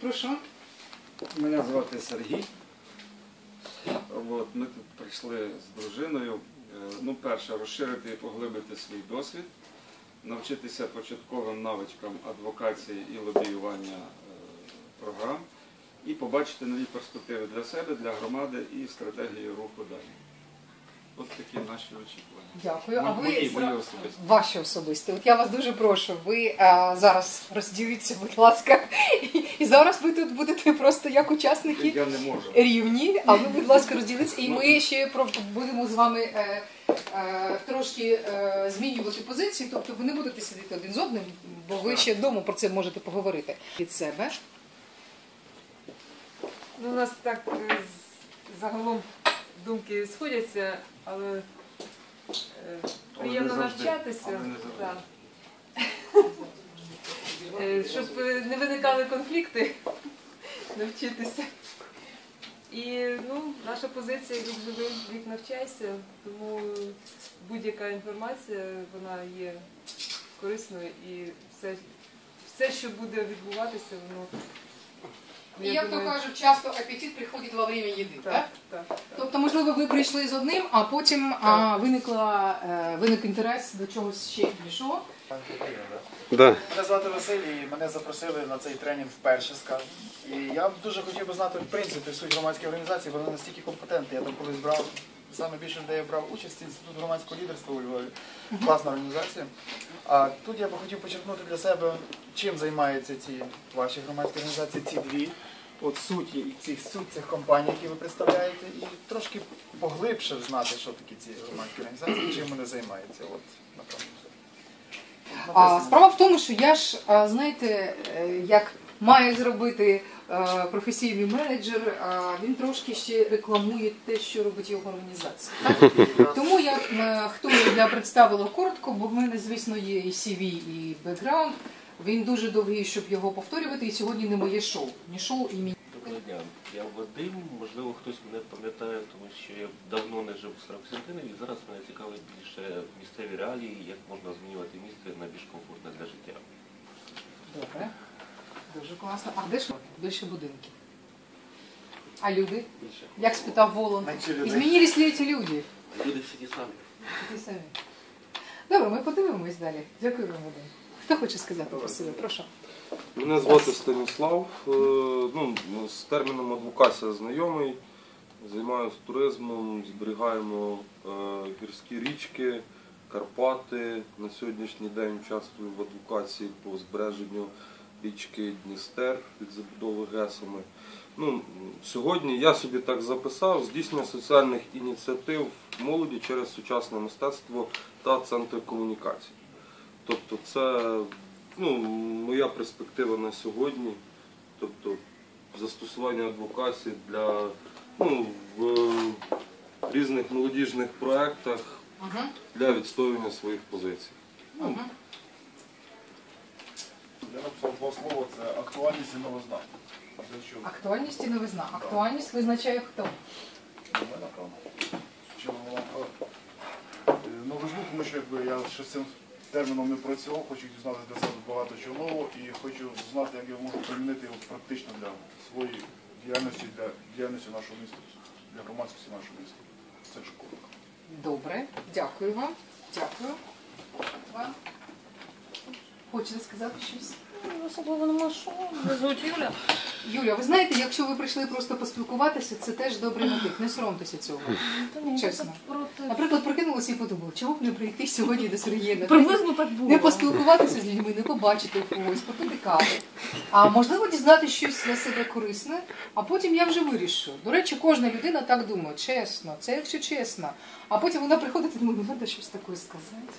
Прошу. Мене звати Сергій. От, ми тут прийшли з дружиною. Е, Ну, перше, розширити і поглибити свій досвід, навчитися початковим навичкам адвокації і лобіювання е, програм, і побачити нові перспективи для себе, для громади і стратегію руху далі. От такі наші очікування. Дякую. А ви мої- мої особисті. ваші особисті. От я вас дуже прошу. Ви а, зараз розділіться, будь ласка, і, і зараз ви тут будете просто як учасники Я не можу. рівні. А ви, будь ласка, розділіться. І ми ще про будемо з вами е, е, трошки е, змінювати позиції. Тобто ви не будете сидіти один з одним, бо ви ще вдома про це можете поговорити від себе. Ну, у нас так е, загалом думки сходяться, але е, приємно навчатися. Так. Е, Щоб не виникали конфлікти, навчитися. І ну, наша позиція як живий вік навчайся, тому будь-яка інформація вона є корисною і все, все що буде відбуватися, воно. І я як то кажуть, часто апетит приходить во время їди. Так? так, так, так. Тобто, можливо, ви прийшли з одним, а потім а, виникла, е, виник інтерес до чогось ще іншого. Да. Мене звати Василій, мене запросили на цей тренінг вперше, скажу. І я б дуже хотів би знати в принципі суть громадської організації, вони настільки компетентні. Я там колись брав саме більше людей брав участь інститут громадського лідерства у Львові. Класна організація. А тут я би хотів почерпнути для себе, чим займаються ці ваші громадські організації, ці дві. От суть і цих суть цих компаній, які ви представляєте, і трошки поглибше знати, що такі ці громадські організації, чим вони займаються. От, напевно. А, справа в тому, що я ж, знаєте, е, як має зробити е, професійний менеджер, він трошки ще рекламує те, що робить його організація. Так? Тому я е, хто я представила коротко, бо в мене, звісно, є і CV, і бекграунд. Він дуже довгий, щоб його повторювати, і сьогодні не моє шоу. Не шоу і мені. Доброго дня. Я Вадим, можливо, хтось мене пам'ятає, тому що я давно не жив у Старокостянтинові, і зараз мене цікавить більше місцеві реалії, як можна змінювати місце на більш комфортне для життя. Добре. Дуже класно. А де ж більше будинків? А люди? Більше. Як спитав Менше людей. змінились ли ці люди? Люди всі ті самі. Ті самі. Добре, ми подивимось далі. Дякую вам, Вадим. Хто хоче сказати про себе? Прошу. Мене звати Станіслав. Е, Ну, з терміном адвокація знайомий. Займаюся туризмом, зберігаємо е, гірські річки, Карпати. На сьогоднішній день участвую в адвокації по збереженню річки Дністер від забудови ГЕСами. Ну, сьогодні я собі так записав здійснення соціальних ініціатив молоді через сучасне мистецтво та центр комунікацій. Тобто це ну, моя перспектива на сьогодні, тобто застосування адвокації для ну, в різних молодіжних проєктах для відстоювання своїх позицій. Угу. Я написав два слова, це актуальність і новизна. Для чого? Актуальність і новизна. Актуальність визначає хто? Для мене, напевно. Чому вона е, новизну, тому що якби я ще з цим терміном не працював, хочу дізнати для себе багато чого нового і хочу знати, як я можу примінити його практично для своєї діяльності, для діяльності нашого міста, для громадськості нашого міста. Це школа. Добре. Дякую вам. Дякую. Вам. Хочете сказати щось? Особливо нема що. Звуть Юля. Юля, ви знаєте, якщо ви прийшли просто поспілкуватися, це теж добрий мотив. Не соромтеся цього. Та ні, Чесно. так проти. Наприклад, прокинулася і подумала, чого б не прийти сьогодні до Сергія? Приблизно так було. Не поспілкуватися з людьми, не побачити когось, попити кави. А можливо дізнатися щось для себе корисне, а потім я вже вирішу. До речі, кожна людина так думає, чесно, це якщо чесно. А потім вона приходить і думає, ну треба щось таке сказати.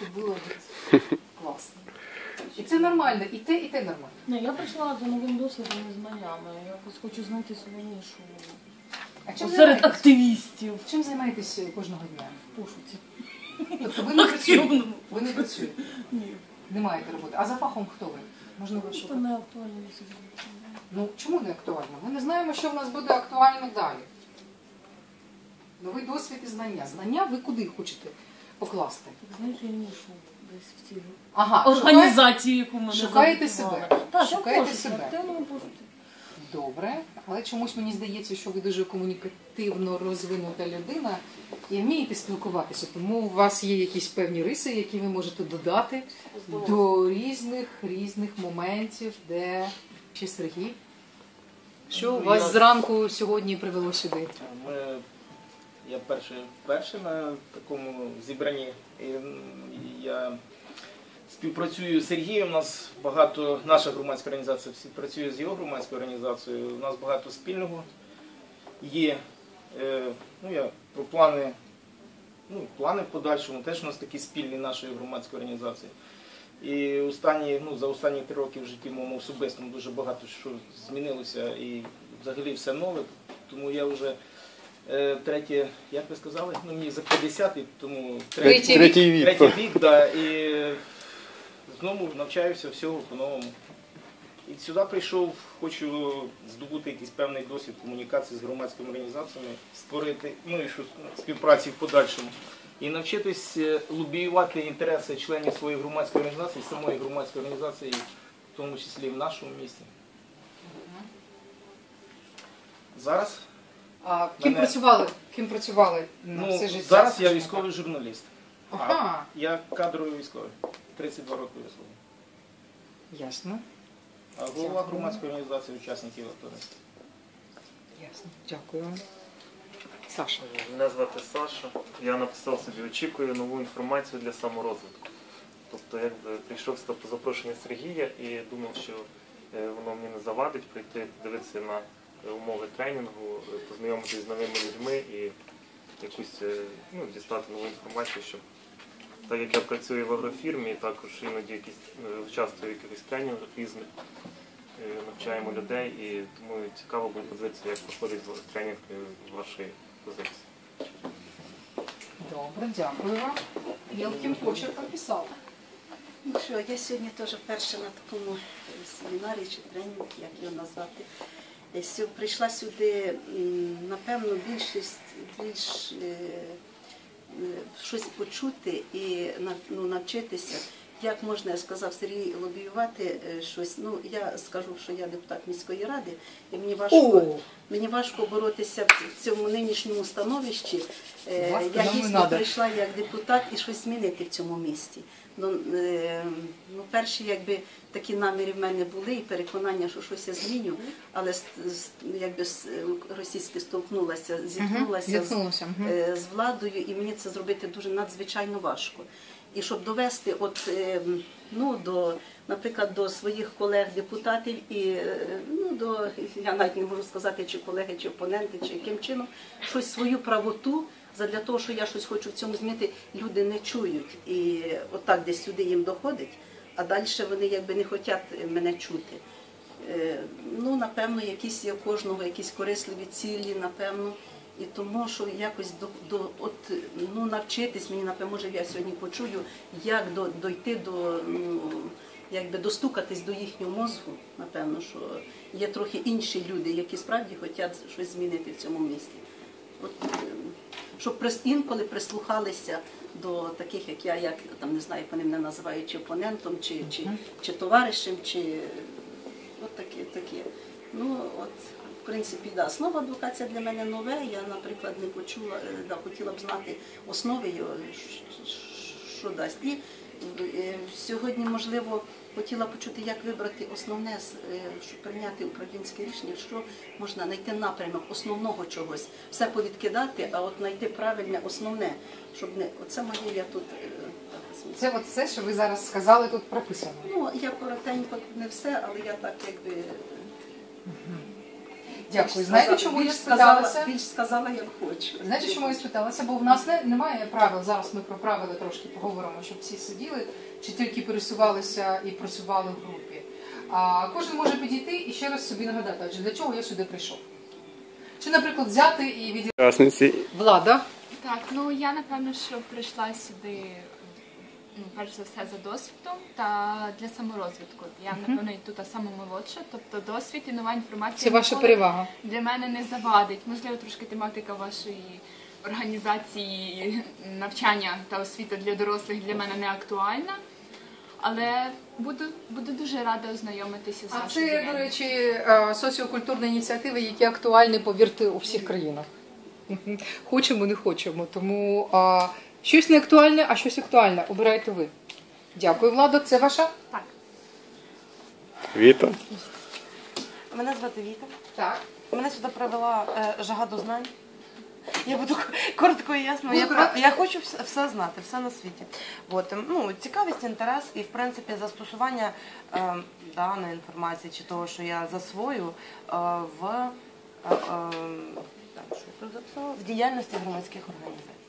Це було б класно. І це нормально, і те, і те нормально. Ні, я прийшла за новим досвідом і знаннями. Я якось хочу знайти свою нішу. А чим Серед займаєтесь? активістів. Чим займаєтесь кожного дня? В пошуці. Тобто ви не працюєте? Активному. Ви не працюєте? Ні. Не маєте роботи. А за фахом хто ви? Можливо, що Це ви? не актуально сьогодні. Ну чому не актуально? Ми не знаємо, що в нас буде актуально далі. Новий досвід і знання. Знання ви куди хочете покласти? Знайти нішу десь в цій Ага, організації, яку мене шукаєте себе. Так, Шукаєте я себе. Добре, але чомусь мені здається, що ви дуже комунікативно розвинута людина і вмієте спілкуватися, тому у вас є якісь певні риси, які ви можете додати до різних різних моментів, де ще Сергій. Що Ну, у вас зранку сьогодні привело сюди? Ми, я перший, на такому зібранні. І, я співпрацюю з Сергієм. У нас багато, наша громадська організація співпрацює з його громадською організацією. У нас багато спільного є. Е, ну, я про плани, ну, плани в подальшому теж у нас такі спільні нашої громадської організації. І останні, ну, за останні три роки в житті моєму особистому дуже багато що змінилося і взагалі все нове. Тому я вже е, третє, як ви сказали, ну мені за 50, і тому Третій Третій вік. третій рік, да, і знову навчаюся всього по-новому. І сюди прийшов, хочу здобути якийсь певний досвід комунікації з громадськими організаціями, створити ну і що співпраці в подальшому. І навчитись е, лобіювати інтереси членів своєї громадської організації, самої громадської організації, в тому числі в нашому місті. Зараз А ким Мене- працювали? Ким працювали на ну, все життя? зараз я скажімо військовий журналіст. так? Ага, Я кадровий військовий, 32 роки військовий. ясно, А голова громадської організації учасників АТО. ясно. Дякую. вам. Саша. Мене звати Саша. Я написав собі, очікую нову інформацію для саморозвитку. Тобто, якби прийшов по запрошенню Сергія і думав, що е, воно мені не завадить прийти, дивитися на умови тренінгу, е, познайомитися з новими людьми і якусь е, ну, дістати нову інформацію, щоб так як я працюю в агрофірмі, також іноді якісь е, участвую в якихось тренінгах різних, навчаємо людей і тому цікаво буде подивитися, як проходить тренінг вашої позиції. Добре, дякую вам. Мілким почерком писав. Ну що, я сьогодні теж перша на такому семінарі чи тренінгу, як його назвати. Я Прийшла сюди, напевно, більшість більш е, е, щось почути і ну, навчитися. Як можна, я сказав Сергій, лобіювати е, щось. Ну, я скажу, що я депутат міської ради, і мені важко, О, мені важко боротися в цьому нинішньому становищі. Е, Вас Я дійсно прийшла як депутат і щось змінити в цьому місті. Ну, е, ну, перші якби такі наміри в мене були і переконання, що щось я зміню, але з- з- якби російське столкнулася, зіткнулася з, зіткнулося. мгм. е, з владою, і мені це зробити дуже надзвичайно важко. І щоб довести, от е, ну до, наприклад, до своїх колег-депутатів і е, ну я навіть не можу сказати, чи колеги, чи опоненти, чи яким чином щось свою правоту. Задля того, що я щось хочу в цьому змінити, люди не чують. І отак десь сюди їм доходить, а далі вони якби не хочуть мене чути. Е, Ну, напевно, якісь є кожного якісь корисливі цілі, напевно. І тому, що якось до, до от, ну, навчитись мені, напевно, може, я сьогодні почую, як до, дойти до, ну, якби достукатись до їхнього мозку, напевно, що є трохи інші люди, які справді хочуть щось змінити в цьому місті. От, е, щоб інколи прислухалися до таких, як я, як там не знаю, вони мене називають, чи опонентом, чи, чи, чи товаришем, чи от такі, такі. Ну, от, в принципі, да. Слово адвокація для мене нове. Я, наприклад, не почула, е, да, хотіла б знати основи його, що дасть. І е, сьогодні, можливо, хотіла почути, як вибрати основне, е, щоб прийняти управлінське рішення, що можна знайти напрямок основного чогось, все повідкидати, а от знайти правильне основне, щоб не оце моє я тут. Це от все, що ви зараз сказали, тут прописано. Ну, я коротенько не все, але я так якби. Дякую. Знаєте, чому я спиталася? більш сказала, як хочу. Знаєте, чому я спиталася? Бо в нас не, немає правил. Зараз ми про правила трошки поговоримо, щоб всі сиділи чи тільки пересувалися і працювали в групі. А кожен може підійти і ще раз собі нагадати, адже для чого я сюди прийшов. Чи, наприклад, взяти і від влада. Так, ну я напевно, що прийшла сюди ну, перш за все за досвідом та для саморозвитку. Я напевно і тут саме молодша, тобто досвід і нова інформація Це ваша ніколи перевага. для мене не завадить. Можливо, трошки тематика вашої організації навчання та освіти для дорослих для мене не актуальна. Але буду, буду дуже рада ознайомитися з А вашою це, до діяльністю. речі, е, соціокультурні ініціативи, які актуальні, повірте, у всіх країнах. Мгм. Хочемо, не хочемо. Тому а, щось не актуальне, а щось актуальне. Обирайте ви. Дякую, Влада. Це ваша? Так. Віта. Мене звати Віта. Так. Мене сюди привела е, жага до знань. Я буду коротко і ясно. Ну, Я, про- я хочу все, все знати, все на світі. От, ем, ну, цікавість, інтерес і, в принципі, застосування е, даної інформації чи того, що я засвою е, в, е, е, так, що я тут записала? в діяльності громадських організацій.